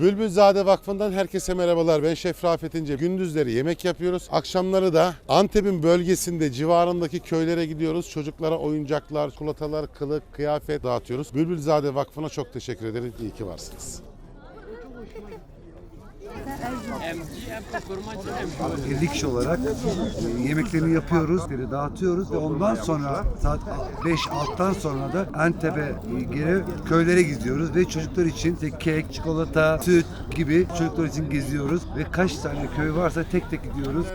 Bülbülzade Vakfı'ndan herkese merhabalar. Ben Şef Rafet. Gündüzleri yemek yapıyoruz. Akşamları da Antep'in bölgesinde civarındaki köylere gidiyoruz. Çocuklara oyuncaklar, çikolatalar, kılık, kıyafet dağıtıyoruz. Bülbülzade Vakfı'na çok teşekkür ederim. İyi ki varsınız. Birlik olarak e, yemeklerini yapıyoruz, geri dağıtıyoruz ve ondan sonra saat 5-6'dan sonra da Antep'e e, geri köylere gidiyoruz ve çocuklar için işte kek, çikolata, süt gibi çocuklar için geziyoruz ve kaç tane köy varsa tek tek gidiyoruz.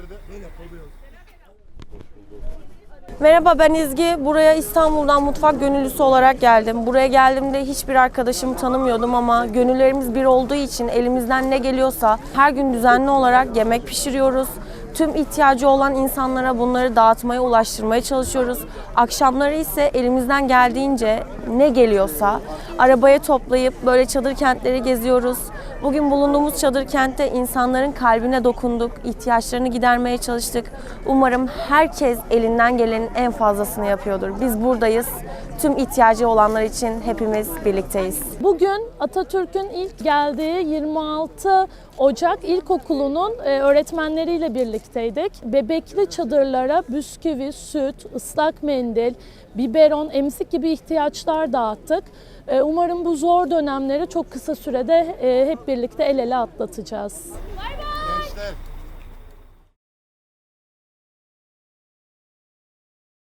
Merhaba ben İzgi. Buraya İstanbul'dan mutfak gönüllüsü olarak geldim. Buraya geldiğimde hiçbir arkadaşımı tanımıyordum ama gönüllerimiz bir olduğu için elimizden ne geliyorsa her gün düzenli olarak yemek pişiriyoruz. Tüm ihtiyacı olan insanlara bunları dağıtmaya, ulaştırmaya çalışıyoruz. Akşamları ise elimizden geldiğince ne geliyorsa arabaya toplayıp böyle çadır kentleri geziyoruz. Bugün bulunduğumuz çadır kentte insanların kalbine dokunduk, ihtiyaçlarını gidermeye çalıştık. Umarım herkes elinden gelenin en fazlasını yapıyordur. Biz buradayız. Tüm ihtiyacı olanlar için hepimiz birlikteyiz. Bugün Atatürk'ün ilk geldiği 26 Ocak İlkokulu'nun e, öğretmenleriyle birlikteydik. Bebekli çadırlara bisküvi, süt, ıslak mendil, biberon, emzik gibi ihtiyaçlar dağıttık. E, Umarım bu zor dönemleri çok kısa sürede e, hep birlikte el ele atlatacağız. Bay bay.